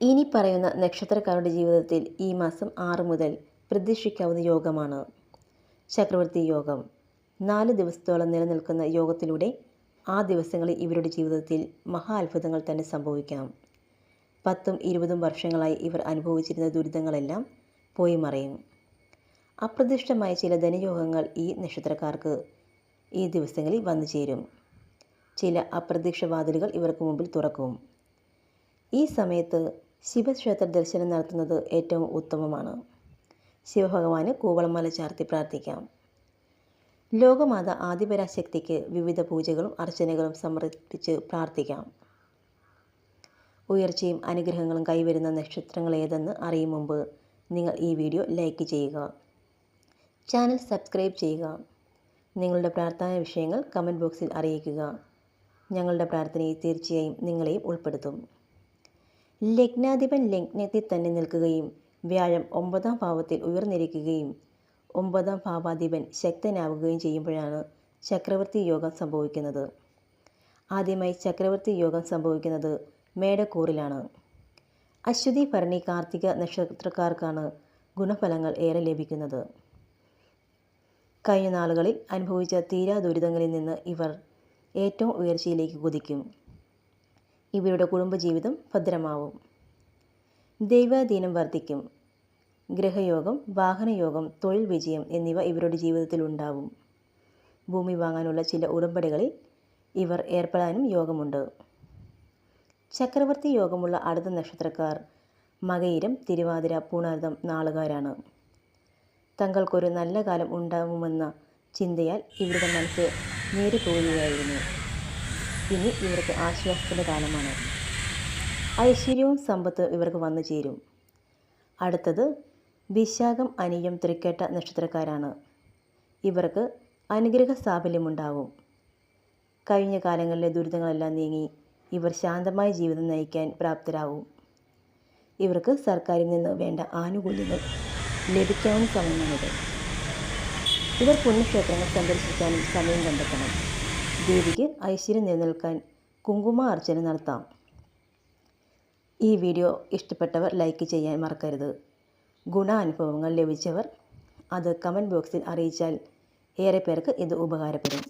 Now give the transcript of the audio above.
ഇനി പറയുന്ന നക്ഷത്രക്കാരുടെ ജീവിതത്തിൽ ഈ മാസം ആറ് മുതൽ പ്രതീക്ഷിക്കാവുന്ന യോഗമാണ് ചക്രവർത്തി യോഗം. നാല് ദിവസത്തോളം നിലനിൽക്കുന്ന യോഗത്തിലൂടെ ആ ദിവസങ്ങളിൽ ഇവരുടെ ജീവിതത്തിൽ മഹാ അത്ഭുതങ്ങൾ തന്നെ സംഭവിക്കാം. പത്തും ഇരുപതും വർഷങ്ങളായി ഇവർ അനുഭവിച്ചിരുന്ന ദുരിതങ്ങളെല്ലാം പോയി മറയും. അപ്രതീക്ഷിതമായ ചില ധനയോഗങ്ങൾ ഈ നക്ഷത്രക്കാർക്ക് ഈ ദിവസങ്ങളിൽ വന്നു ചേരും. ചില അപ്രതീക്ഷ വാതിലുകൾ ഇവർക്ക് മുമ്പിൽ തുറക്കും. ഈ സമയത്ത് ശിവക്ഷേത്ര ദർശനം നടത്തുന്നത് ഏറ്റവും ഉത്തമമാണ്. ശിവഭഗവാന് കൂവളമല ചാർത്തി പ്രാർത്ഥിക്കാം. ലോകമാത ആദിപരാശക്തിക്ക് വിവിധ പൂജകളും അർച്ചനകളും സമർപ്പിച്ച് പ്രാർത്ഥിക്കാം. ഉയർച്ചയും അനുഗ്രഹങ്ങളും കൈവരുന്ന നക്ഷത്രങ്ങൾ ഏതെന്ന് അറിയും മുമ്പ് നിങ്ങൾ ഈ വീഡിയോ ലൈക്ക് ചെയ്യുക. ചാനൽ സബ്സ്ക്രൈബ് ചെയ്യുക. നിങ്ങളുടെ പ്രാർത്ഥനാ വിഷയങ്ങൾ കമന്റ് ബോക്സിൽ അറിയിക്കുക. ഞങ്ങളുടെ പ്രാർത്ഥനയെ തീർച്ചയായും നിങ്ങളെയും ഉൾപ്പെടുത്തും. ലഗ്നാധിപൻ ലഗ്നത്തിൽ തന്നെ നിൽക്കുകയും വ്യാഴം ഒമ്പതാം ഭാവത്തിൽ ഉയർന്നിരിക്കുകയും ഒമ്പതാം ഭാവാധിപൻ ശക്തനാവുകയും ചെയ്യുമ്പോഴാണ് ചക്രവർത്തി യോഗം സംഭവിക്കുന്നത്. ആദ്യമായി ചക്രവർത്തി യോഗം സംഭവിക്കുന്നത് മേടക്കൂറിലാണ്. അശ്വതി ഭരണി കാർത്തിക നക്ഷത്രക്കാർക്കാണ് ഗുണഫലങ്ങൾ ഏറെ ലഭിക്കുന്നത്. കഴിഞ്ഞ നാളുകളിൽ അനുഭവിച്ച തീരാ ദുരിതങ്ങളിൽ നിന്ന് ഇവർ ഏറ്റവും ഉയർച്ചയിലേക്ക് കുതിക്കും. ഇവരുടെ കുടുംബജീവിതം ഭദ്രമാവും. ദൈവാധീനം വർദ്ധിക്കും. ഗ്രഹയോഗം വാഹനയോഗം തൊഴിൽ വിജയം എന്നിവ ഇവരുടെ ജീവിതത്തിൽ ഉണ്ടാവും. ഭൂമി വാങ്ങാനുള്ള ചില ഉടമ്പടികളിൽ ഇവർ ഏർപ്പെടാനും യോഗമുണ്ട്. ചക്രവർത്തി യോഗമുള്ള അടുത്ത നക്ഷത്രക്കാർ മകയിരം തിരുവാതിര പൂണാർദം നാളുകാരാണ്. തങ്ങൾക്കൊരു നല്ല കാലം ഉണ്ടാകുമെന്ന ചിന്തയാൽ ഇവരുടെ മനസ്സ് നേരിപ്പോവുകയായിരുന്നു ഇനി ഇവർക്ക് ആശ്വാസത്തിന്റെ കാലമാണ്. ഐശ്വര്യവും സമ്പത്ത് ഇവർക്ക് വന്നു ചേരും. അടുത്തത് വിശാഖം അനിയം തൃക്കേട്ട നക്ഷത്രക്കാരാണ്. ഇവർക്ക് അനുഗ്രഹ സാഫല്യമുണ്ടാവും. കഴിഞ്ഞ കാലങ്ങളിലെ ദുരിതങ്ങളെല്ലാം നീങ്ങി ഇവർ ശാന്തമായ ജീവിതം നയിക്കാൻ പ്രാപ്തരാകും ഇവർക്ക് സർക്കാരിൽ നിന്ന് വേണ്ട ആനുകൂല്യങ്ങൾ ലഭിക്കാനും സമയമാണിത്. ഇവർ പുണ്യക്ഷേത്രങ്ങൾ സന്ദർശിക്കാനും സമയം കണ്ടെത്തണം. ദേവിക്ക് ഐശ്വര്യം നിലനിൽക്കാൻ കുങ്കുമ അർച്ചന നടത്താം. ഈ വീഡിയോ ഇഷ്ടപ്പെട്ടവർ ലൈക്ക് ചെയ്യാൻ മറക്കരുത്. ഗുണാനുഭവങ്ങൾ ലഭിച്ചവർ അത് കമന്റ് ബോക്സിൽ അറിയിച്ചാൽ ഏറെ പേർക്ക് ഇത് ഉപകാരപ്പെടും.